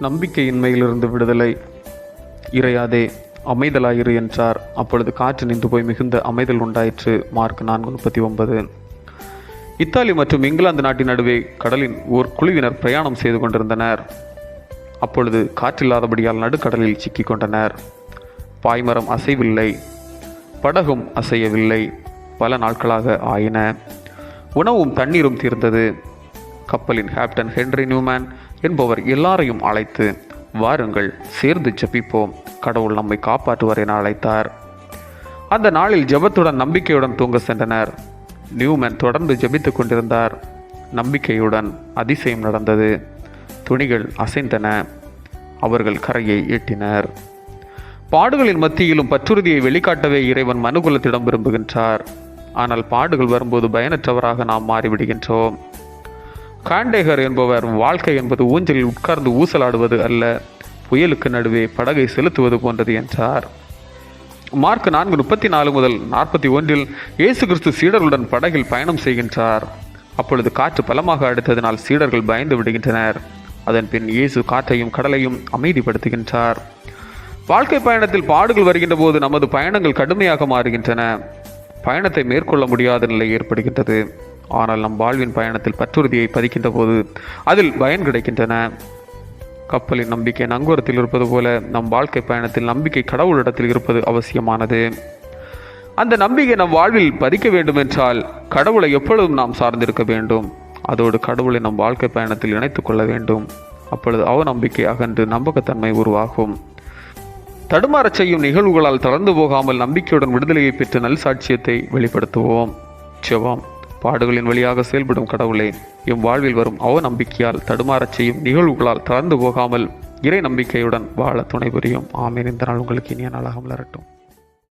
நம்பிக்கையின்மையிலிருந்து விடுதலை. இறையாதே அமைதலாயிரு என்றார். அப்பொழுது காற்று நின்று போய் மிகுந்த அமைதல் உண்டாயிற்று. மார்க் நான்கு முப்பத்தி ஒன்பது. இத்தாலி மற்றும் இங்கிலாந்து நாட்டின் நடுவே கடலின் ஓர் குழுவினர் பிரயாணம் செய்து கொண்டிருந்தனர். அப்பொழுது காற்றில்லாதபடியால் நடுக்கடலில் சிக்கிக் கொண்டனர். பாய்மரம் அசைவில்லை. படகும் அசையவில்லை. பல நாட்களாக ஆயின. உணவும் தண்ணீரும் தீர்ந்தது. கப்பலின் கேப்டன் ஹென்றி நியூமேன் என்பவர் எல்லாரையும் அழைத்து வாருங்கள் சேர்ந்து ஜெபிப்போம். கடவுள் நம்மை காப்பாற்றுவார் என அழைத்தார். அந்த நாளில் ஜெபத்துடன் நம்பிக்கையுடன் தூங்க சென்றனர். நியூமன் தொடர்ந்து ஜெபித்துக் கொண்டிருந்தார். நம்பிக்கையுடன் அதிசயம் நடந்தது. துணிகள் அசைந்தன. அவர்கள் கரையை எட்டினர். பாடுகளின் மத்தியிலும் பற்றுறுதியை வெளிக்காட்டவே இறைவன் மனுகுலத்திடம் விரும்புகின்றார். ஆனால் பாடுகள் வரும்போது பயனற்றவராக நாம் மாறிவிடுகின்றோம். காண்டேகர் என்பவர் வாழ்க்கை என்பது ஊஞ்சலில் உட்கார்ந்து ஊசலாடுவது அல்ல புயலுக்கு நடுவே படகை செலுத்துவது போன்றது என்றார். மார்க் நான்கு முப்பத்தி நாலு முதல் நாற்பத்தி ஒன்றில் இயேசு கிறிஸ்து சீடர்களுடன் படகில் பயணம் செய்கின்றார். அப்பொழுது காற்று பலமாக அடித்ததினால் சீடர்கள் பயந்து விடுகின்றனர். அதன் பின் இயேசு காற்றையும் கடலையும் அமைதிப்படுத்துகின்றார். வாழ்க்கை பயணத்தில் பாடுகள் வருகின்ற போது நமது பயணங்கள் கடுமையாக மாறுகின்றன. பயணத்தை மேற்கொள்ள முடியாத நிலை ஏற்படுகின்றது. ஆனால் நம் வாழ்வின் பயணத்தில் பற்றுறுதியை பதிக்கின்ற போது அதில் பயன் கிடைக்கின்றன. கப்பலின் நம்பிக்கை நங்கூரத்தில் இருப்பது போல நம் வாழ்க்கை பயணத்தில் நம்பிக்கை கடவுளிடத்தில் இருப்பது அவசியமானது. அந்த நம்பிக்கை நம் வாழ்வில் பதிக்க வேண்டுமென்றால் கடவுளை எப்பொழுதும் நாம் சார்ந்திருக்க வேண்டும். அதோடு கடவுளை நம் வாழ்க்கை பயணத்தில் இணைத்துக் கொள்ள வேண்டும். அப்பொழுது அவநம்பிக்கை அகன்று நம்பகத்தன்மை உருவாகும். தடுமாறச் செய்யும் நிகழ்வுகளால் தளர்ந்து போகாமல் நம்பிக்கையுடன் விடுதலையை பெற்று நல் சாட்சியத்தை வெளிப்படுத்துவோம். செவம் பாடுகளின் வழியாக செயல்படும் கடவுளே எம் வாழ்வில் வரும் அவநம்பிக்கையால் தடுமாறச் செய்யும் நிகழ்வுகளால் தளர்ந்து போகாமல் இறை நம்பிக்கையுடன் வாழ துணை புரியும். ஆமீன். இந்த நாள் உங்களுக்கு இனிய நாளாக மலரட்டும்.